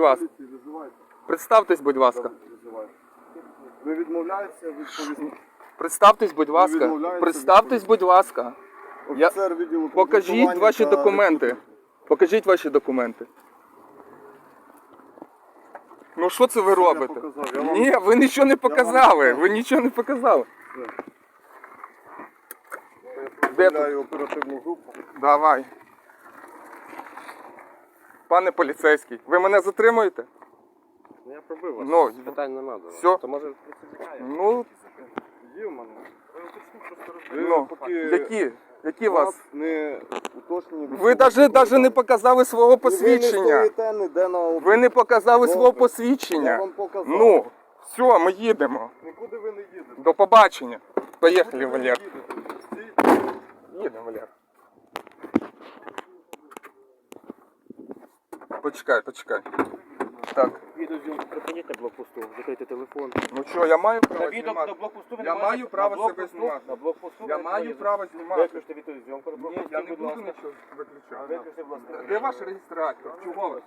Визивайте. представтесь, будь ласка. Ви відмовляєтеся відповісти? Представтесь, будь ласка. відмовляєтеся Представтесь, будь ласка. Я- Офіцер відділу Покажіть ваші та документи. Покажіть ваші документи. Ну що це ви робите? показав? Я вам- Ні, ви нічого не показали. Ви нічого не показали. Де тут? Повідомляю оперативну групу. Давай. Пане поліцейський, ви мене затримуєте? Ну я пробив вас. Ну, Питань нема. до вас. Всьо. То може. Ну, Є в мене. Ви ну, поки які? Які вас? не уточнені. Ви навіть, навіть не показали свого І Ви посвідчення. не стоїте ніде на обліку. Ви не показали свого Добре. Я посвідчення. вам показав. Ну, все, ми їдемо. Нікуди ви не їдете. До побачення. Поїхали, Валер. їдете. Стійте. Їдемо, Валер. Почекай, почекай. Так, Відеозйомку припиніть на блокпосту, закрийте телефон. ну що, я маю На право відео знімати? на блокпосту ви Я не маю право на себе блокпосту- знімати. На блокпосту Я ви маю право знімати. Виключте відеозйомку на Ні, блокпосту, я не будь буду ласка. нічого виключати. Виключте, будь ласка. Де ваш реєстратор? Чого?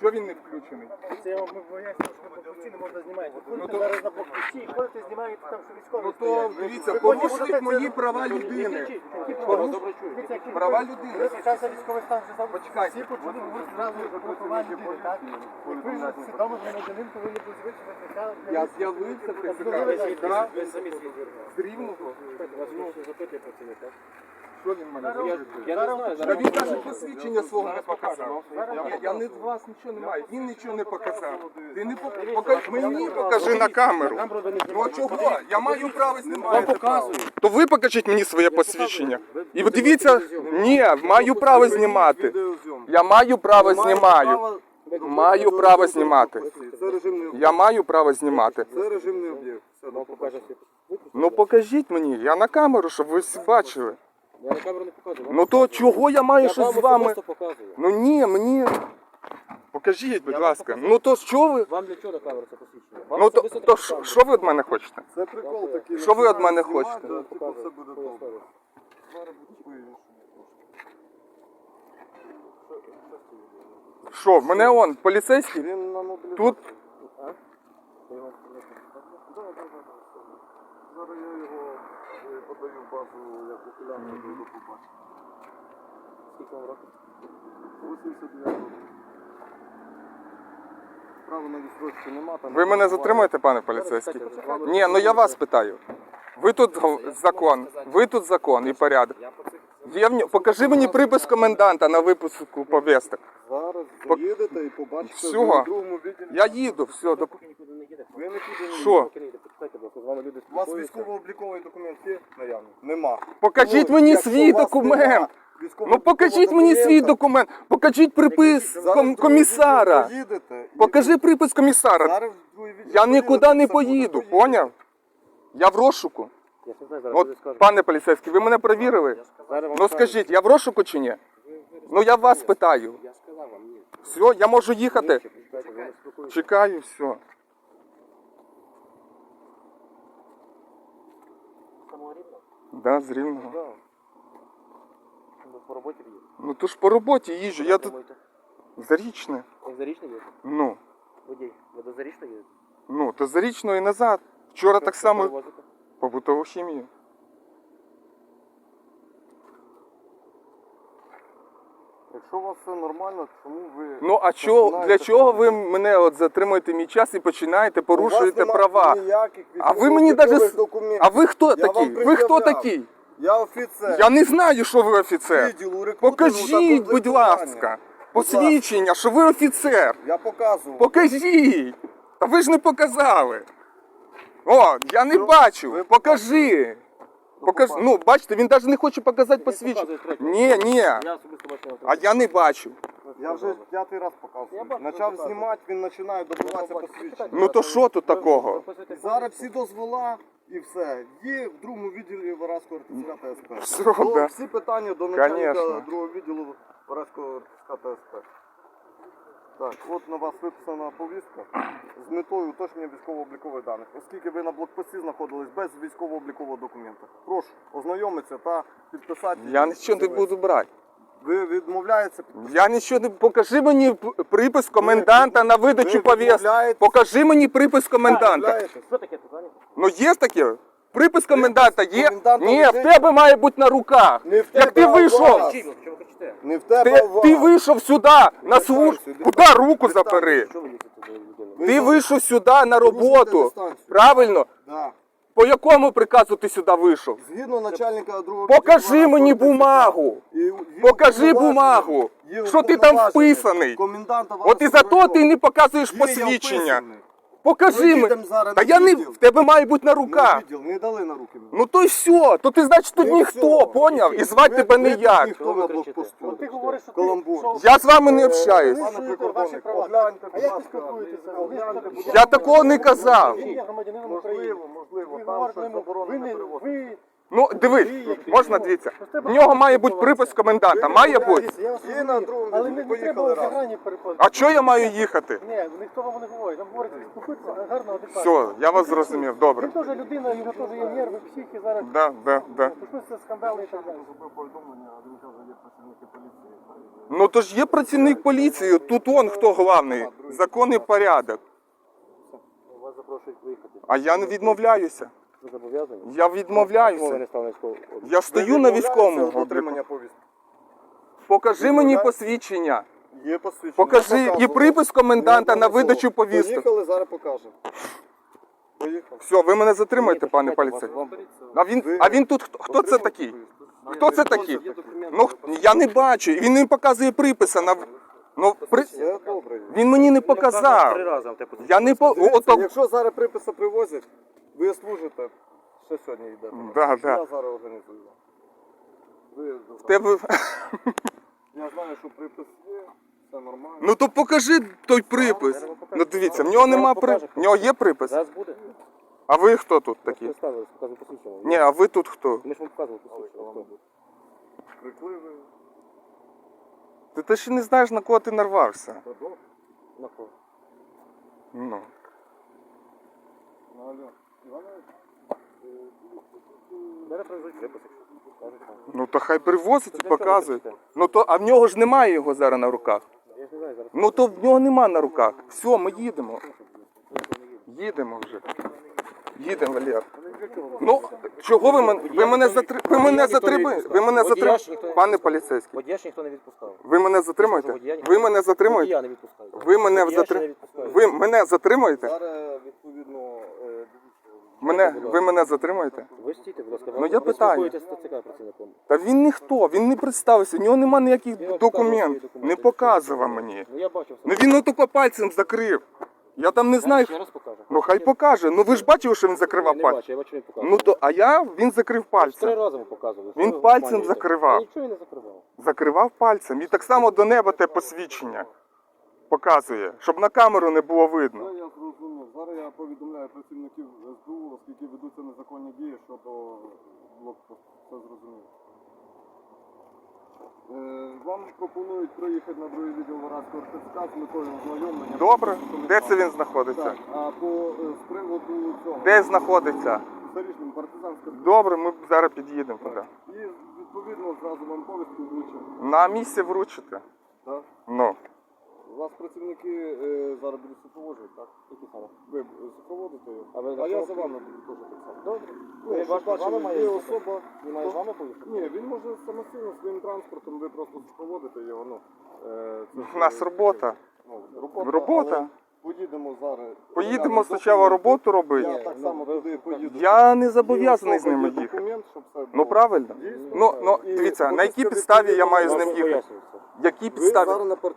Чого він не включений? Це я вам поясню, що на блокпості не можна знімати. Ви Ну, ходите то- зараз на блокпості і ходите, знімаєте там, що військові Ну то стоять. дивіться, Ви потім порушують будете мої це- права Не людини. кричіть, які права? Поруш- Добре чую. Дивіться, які Права ви- людини. Ви зараз військовий стан вже завтра. Почекайте. Всі почули говорити зразу права людини, так? Ви ж свідомо громадянин звичайно. Я з'явився в ТЦК. Да? Ви самі? З Рівного. Вас ну. Що він мене Я, запитує? я не знаю, Та він навіть посвідчення свого не показав. Я, я не з вас нічого не маю. Він нічого не показав. Ти не пок- покажи, мені покажи на камеру. Ну а чого? Я маю право знімати. показую. То ви покажіть мені своє посвідчення. І ви дивіться, ні, маю право знімати. Я маю право знімаю. Маю право знімати. Це режимний об'єкт. Я маю право знімати. Це режимний об'єкт. Все, до побачення. Ну покажіть мені, я на камеру, щоб ви всі бачили. Я на камеру не показую. вам Ну то чого я маю щось з вами? показую. Ну ні, мені. Покажіть, будь ласка. Ну то що ви? Вам для чого на камеру це посвідчення? Вам Ну то, особисто то що ви від мене хочете? Це прикол такий. Що ви від мене хочете? Типу все буде добре. Зараз буде по-іншому. Що, в мене он, поліцейський? Він на мобілізації. Тут Да, да, да, да. Зараз я його е, подаю в базу як окулянта до побачення. Скільки вам років? 89 років. Права на відсрочку нема. Там ви мене затримуєте, пане поліцейський? Ні, ну я вас питаю. Ви тут закон, ви тут закон і порядок. Я по цих Є в ньо- Покажи мені припис коменданта на випуску повісток. Зараз Заїдете і побачите Всього. в другому відділі. Я їду, все, до... поки нікуди не їде. Ви нікуди не Що? З вами люди У вас спілкуються. військово-обліковий документ є наявний? Нема. Покажіть Ну, мені якщо свій у вас документ. Ну покажіть мені свій документа, документ, покажіть припис зараз ком- другий комісара. відділ поїдете і- Покажи припис комісара. Зараз в другий відділ Я поїдете, нікуди не все буде поїду, поїдете. поняв? Я в розшуку. Я не знаю, зараз люди От, скажуть. пане поліцейський, ви мене перевірили? Зараз вам Ну скажіть, я в розшуку чи ні? Ну я вас питаю. Я сказав. Все, я можу їхати. Чекаю, все. Самого рівно? Да, з рівного. Да. Ви по роботі їдете? Ну то ж по роботі їжджу, я тут зарічне. Як зарічно їдете? Ну, Водій, ви до зарічно їдете? ну, то зарічно і назад. Вчора так само побутову хімію. Якщо у вас все нормально, чому ви... Ну а чого, для чого ви мене от затримуєте мій час і починаєте порушуєте права? А ви мені даже... А ви хто Я такий? Ви хто такий? Я офіцер. Я не знаю, що ви офіцер. Покажіть, будь ласка, посвідчення, що ви офіцер. Я показував. Покажіть! Та ви ж не показали. О, я не бачу. Покажи. Покажи. Ну, бачите, він навіть не хоче показати посвідчення. Ні, ні. Я особисто бачив. А я не бачу. Я вже п'ятий раз Я показую. Почав знімати, він починає добиватися посвідчення. Ну то що тут такого? Зараз всі дозвола і все. Є в другому відділі Варазького РТЦК та СП. Все, Ну, да. Всі питання до начальника Конечно. другого відділу Варазького РТЦК та СП. Так, от на вас виписана повістка з метою уточнення військово-облікових даних, оскільки ви на блокпості знаходились без військово-облікового документа. Прошу ознайомитися та підписати. Я нічого не буду брати. Ви відмовляєтеся? Я нічого не покажи мені припис коменданта на видачу ви повістки. Покажи мені припис коменданта. Що таке? Ну є таке? Припис коменданта є? коменданта Ні, в тебе має бути на руках. Не в Як тебе, ти а вийшов, вас. Ви? Не в тебе, ти, а вас. ти вийшов сюди на службу. Куди руку запери? Що ви лізете до людини? Ти вийшов сюди на роботу. дистанцію. Правильно? Да. По якому приказу ти сюди вийшов? Згідно начальника другого Покажи відділу мені бумагу. І Покажи уповноважений, бумагу. є Що ти там уповноважений вписаний? коменданта От і за то ти не показуєш Є, посвідчення. Покажи Ми мені. зараз Та на я не відділ. в тебе має бути на На руках. відділ, не дали на руки. мені. Ну то й все, то ти значить тут Ну, ніхто, все. поняв? І звати Ви- тебе ви тут ніяк. Ніхто на блокпосту. От ти говориш, що ти- Каламбур. Я з вами не общаюсь. Пане Ваші прикордонник, права. огляньте, А будь як ви ласка, спілкуєтеся? огляньте, будь Я ласка. такого не казав. Ви є громадянином України. Можливо, можливо, Ви там говорите щось ви не, перевозити. ви... Ну дивись, можна дивіться. В нього має бути припис коменданта. Має бути. Є на другому але відділі, не, треба поїхали в раз. заграні переходити. А чого я маю їхати? Ні, ніхто вам не говорить. Там говорить, спілкуйтеся гарно, адекватно. Все, я вас зрозумів, добре. Він теж людина, його теж є нерви, психі зараз. Да, да, да. Почнуться скандали і так далі. Ну то ж є працівник поліції, тут он хто главний. Закон і порядок. Вас запрошують виїхати. А я не відмовляюся. Ви зобов'язані? Я відмовляюся. військового. Я стою на військовому. обліку. Отримання повістки. Покажи мені посвідчення. Є посвідчення. Покажи і припис коменданта на видачу повісток. Поїхали, зараз покажемо. Поїхали. Все, ви мене затримаєте, пане поліцей. А він, а він тут хто, хто це такий? Хто це такий? Ну х- я не бачу. І Він не показує приписа на ну при Все добре. він мені не показав. рази вам те Я не по Дивіться, ото Якщо зараз приписи привозять, ви служите, ще сьогодні йдете. Да, да. Я зараз організую. Ви в тебе. Я знаю, що припис є, все нормально. Ну то покажи той припис. Ну дивіться, в нього нема при в нього є припис. Зараз буде. А ви хто тут такі? Представили, показує посвідчення. Ні, а ви тут хто? Ми ж вам показували посвідчення. Прикливий. Ти, ти ще не знаєш на кого ти нарвався. На кого? Ну. Ну, алло. Ну то хай привозить і показують. Ну то а в нього ж немає його зараз на руках. Ну то в нього нема на руках. Все, ми їдемо. Їдемо вже. Їдемо, Валер. Ну, чого ви мене. Ви мене затри... Ви мене затримуєте? Ви мене затримуєте? Пане поліцейський. Водія ж ніхто не відпускав. Ви мене затримуєте? Ви мене затримуєте? Водія не відпускаю. Ви мене затримуєте? Ви мене затримуєте? Зараз, відповідно, е, дивіться. Мене ви мене затримуєте? Ви стійте, будь ласка. Ну, я ви питаю. спілкуєтесь з ТЦК працівником. Та він ніхто, він не представився, у нього нема ніяких вам документів. документи. Не показував мені. Ну я бачив. Ну він отупо пальцем закрив. Я там не знаю. Ще раз покажу. Ну хай покаже. Ну ви ж бачили, що він закривав не пальцем. бачу, я бачу, він показував. Ну то, а я він закрив Три пальцем. рази показували. Він пальцем закривав. Та Нічого він не закривав. Закривав пальцем. І так само до неба те посвідчення показує, щоб на камеру не було видно. я зрозумів. Зараз я повідомляю працівників СБУ, оскільки ведуться незаконні дії щодо блокпосту. Це зрозуміло. Е, Вам пропонують приїхати на другий відділ Варадського РТЦК з метою ознайомлення. Добре. Де це він знаходиться? Так, а по е, з приводу цього. Де знаходиться? Зарічним партизанська. Добре, ми зараз під'їдемо туди. І відповідно зразу вам повістку вручимо. На місці вручите. Так? Ну. Вас працівники е, зараз будуть супроводжувати, так? Які саме? Ви е, супроводите його? А ви а я за вами буду теж так само. Добре. Ну, Ви бачите, з вами має є їхати? особа. Він має з вами поїхати? Ні, він може самостійно своїм транспортом, ви просто супроводите його. Ну, е, це У нас робота. Ну, робота. Робота. Поїдемо зараз. Поїдемо Я спочатку роботу робити. Я так ну, само туди поїду. Я не зобов'язаний з ними їхати. Ну правильно. Ну, ну дивіться, на якій підставі я маю з ним їхати? Які підставі?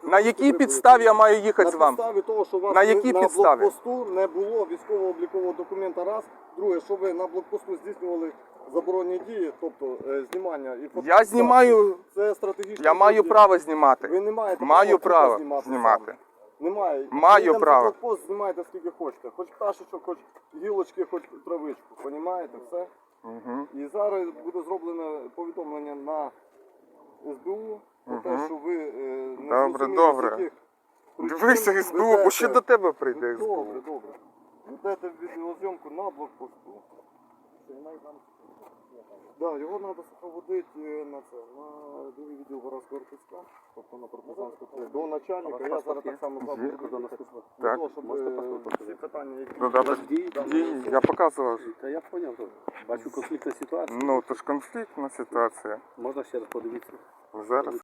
на якій підставі я маю їхати з На вами? підставі того, що у вас На якій на підставі? блокпосту не було військово-облікового документа раз. Друге, що ви на блокпосту здійснювали заборонені дії, тобто е, знімання і Я знімаю, Це стратегічно. я маю право знімати. Ви не маєте Маю права знімати. Немає. Маю Їдемо право. за блокпост, знімайте скільки хочете. Хоч пташечок, хоч гілочки, хоч травичку. Понімаєте все? Угу. І зараз буде зроблено повідомлення на СБУ про те, Мгм. що ви е, не Добре, добре. з яких причин Дивися, СБУ, бо ще до тебе прийде СБУ. Добре, добре. Ведете відеозйомку на блокпосту. Да, його треба супроводити на це, на другий відділ Воровського РТЦК, тобто на партизанську полі. До начальника, я зараз так само забуду, буду. Так. Того, щоб е, всі питання, які... Ну, да, дії, я показував. Та я зрозумів, бачу конфліктна ситуація. Ну, то ж конфліктна ситуація. Можна ще раз подивитися. Зараз